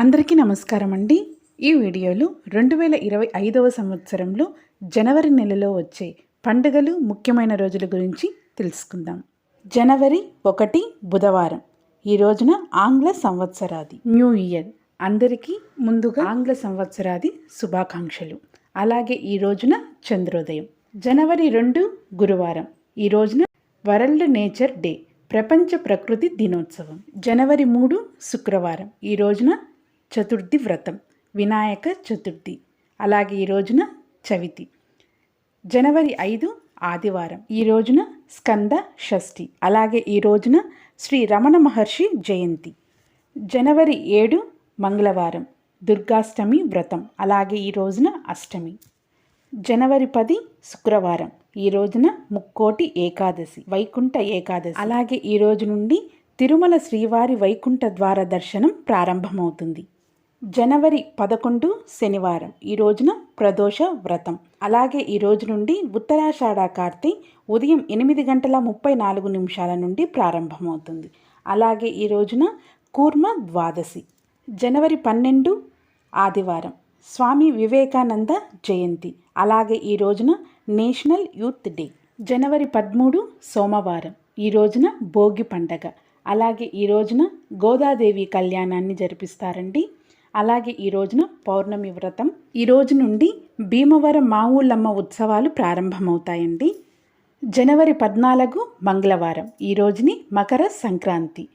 అందరికీ నమస్కారం అండి. ఈ వీడియోలో రెండు వేల ఇరవై ఐదవ సంవత్సరంలో జనవరి నెలలో వచ్చే పండుగలు ముఖ్యమైన రోజుల గురించి తెలుసుకుందాం. జనవరి ఒకటి బుధవారం. ఈ రోజున ఆంగ్ల సంవత్సరాది. New year. అందరికీ ముందుగా ఆంగ్ల సంవత్సరాది శుభాకాంక్షలు. అలాగే ఈ రోజున చంద్రోదయం. జనవరి రెండు గురువారం. ఈ రోజున వరల్డ్ నేచర్ డే ప్రపంచ ప్రకృతి దినోత్సవం. జనవరి మూడు శుక్రవారం. ఈ రోజున చతుర్థి వ్రతం వినాయక చతుర్థి అలాగే ఈ రోజున చవితి. జనవరి ఐదు ఆదివారం ఈ రోజున స్కంద షష్ఠి అలాగే ఈ రోజున శ్రీ రమణ మహర్షి జయంతి. జనవరి ఏడు మంగళవారం దుర్గాష్టమి వ్రతం అలాగే ఈ రోజున అష్టమి. జనవరి పది శుక్రవారం ఈ రోజున ముక్కోటి ఏకాదశి వైకుంఠ ఏకాదశి. అలాగే ఈ రోజు నుండి తిరుమల శ్రీవారి వైకుంఠ ద్వార దర్శనం ప్రారంభమవుతుంది. జనవరి పదకొండు శనివారం. ఈ రోజున ప్రదోష వ్రతం. అలాగే ఈ రోజు నుండి ఉత్తరాషాఢ కార్తీ ఉదయం ఎనిమిది గంటల ముప్పై నాలుగు నిమిషాల నుండి ప్రారంభమవుతుంది. అలాగే ఈ రోజున కూర్మ ద్వాదశి. జనవరి పన్నెండు ఆదివారం. స్వామి వివేకానంద జయంతి. అలాగే ఈ రోజున నేషనల్ యూత్ డే. జనవరి పదమూడు సోమవారం. ఈ రోజున భోగి పండగ. అలాగే ఈ రోజున గోదాదేవి కళ్యాణాన్ని జరిపిస్తారండి అలాగే ఈ రోజున పౌర్ణమి వ్రతం. ఈ రోజు నుండి భీమవరం మావుళ్ళమ్మ ఉత్సవాలు ప్రారంభమవుతాయండి. జనవరి పద్నాలుగు మంగళవారం ఈ రోజుని మకర సంక్రాంతి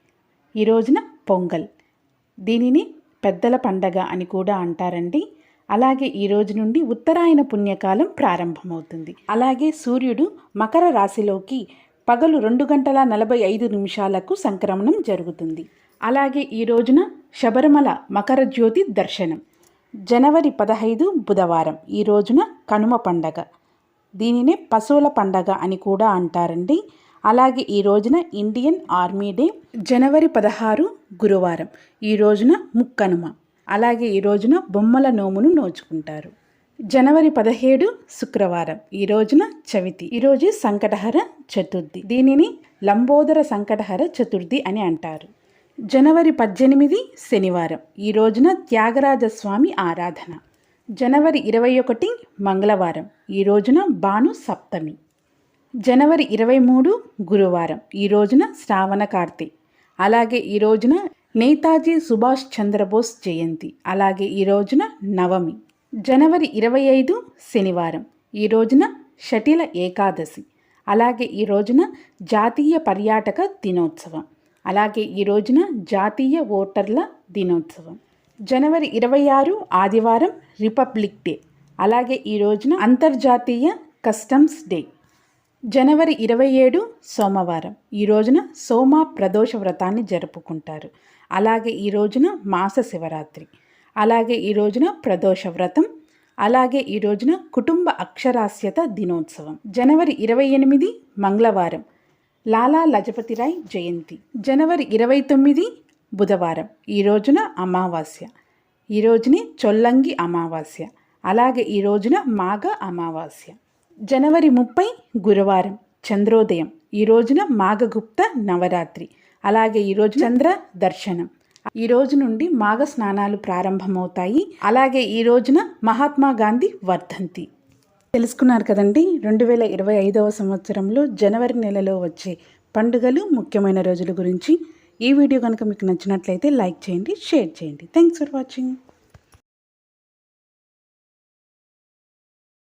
ఈ రోజున పొంగల్. దీనిని పెద్దల పండగ అని కూడా అంటారండి. అలాగే ఈ రోజు నుండి ఉత్తరాయణ పుణ్యకాలం ప్రారంభమవుతుంది. అలాగే సూర్యుడు మకర రాశిలోకి పగలు రెండు గంటల నలభై ఐదు నిమిషాలకు సంక్రమణం జరుగుతుంది. అలాగే ఈ రోజున శబరిమల మకర జ్యోతి దర్శనం. జనవరి పదహైదు బుధవారం. ఈ రోజున కనుమ పండగ. దీనినే పశువుల పండగ అని కూడా అంటారండి. అలాగే ఈ రోజున ఇండియన్ ఆర్మీ డే జనవరి పదహారు గురువారం. ఈ రోజున ముక్కనుమ. అలాగే ఈ రోజున బొమ్మల నోమును నోచుకుంటారు. జనవరి పదిహేడు శుక్రవారం. ఈ రోజున చవితి. ఈరోజు సంకటహర చతుర్థి. దీనిని లంబోదర సంకటహర చతుర్థి అని అంటారు. జనవరి పద్దెనిమిది శనివారం. ఈ రోజున త్యాగరాజస్వామి ఆరాధన. జనవరి ఇరవై ఒకటి మంగళవారం. ఈ రోజున భాను సప్తమి. జనవరి ఇరవై మూడు గురువారం. ఈ రోజున శ్రావణ కార్తె అలాగే ఈ రోజున నేతాజీ సుభాష్ చంద్రబోస్ జయంతి. అలాగే ఈ రోజున నవమి. జనవరి ఇరవై ఐదు శనివారం. ఈ రోజున షటిల ఏకాదశి. అలాగే ఈ రోజున జాతీయ పర్యాటక దినోత్సవం. అలాగే ఈ రోజున జాతీయ ఓటర్ల దినోత్సవం. జనవరి ఇరవై ఆరు ఆదివారం రిపబ్లిక్ డే. అలాగే ఈ రోజున అంతర్జాతీయ కస్టమ్స్ డే. జనవరి ఇరవై ఏడు సోమవారం. ఈ రోజున సోమ ప్రదోష వ్రతాన్ని జరుపుకుంటారు. అలాగే ఈ రోజున మాస శివరాత్రి. అలాగే ఈ రోజున ప్రదోష వ్రతం. అలాగే ఈ రోజున కుటుంబ అక్షరాస్యత దినోత్సవం. జనవరి ఇరవై ఎనిమిది మంగళవారం. లాలా లజపతిరాయ్ జయంతి. జనవరి ఇరవై తొమ్మిది బుధవారం. ఈ రోజున అమావాస్య. ఈ రోజుని చొల్లంగి అమావాస్య. అలాగే ఈ రోజున మాఘ అమావాస్య. జనవరి ముప్పై గురువారం. చంద్రోదయం. ఈ రోజున మాఘగుప్త నవరాత్రి. అలాగే ఈరోజు చంద్ర దర్శనం. ఈ రోజు నుండి మాఘ స్నానాలు ప్రారంభమవుతాయి. అలాగే ఈ రోజున మహాత్మా గాంధీ వర్ధంతి. తెలుసుకున్నారు కదండి రెండు వేల ఇరవై ఐదవ సంవత్సరంలో జనవరి నెలలో వచ్చే పండుగలు ముఖ్యమైన రోజుల గురించి. ఈ వీడియో కనుక మీకు నచ్చినట్లయితే లైక్ చేయండి షేర్ చేయండి. Thanks for watching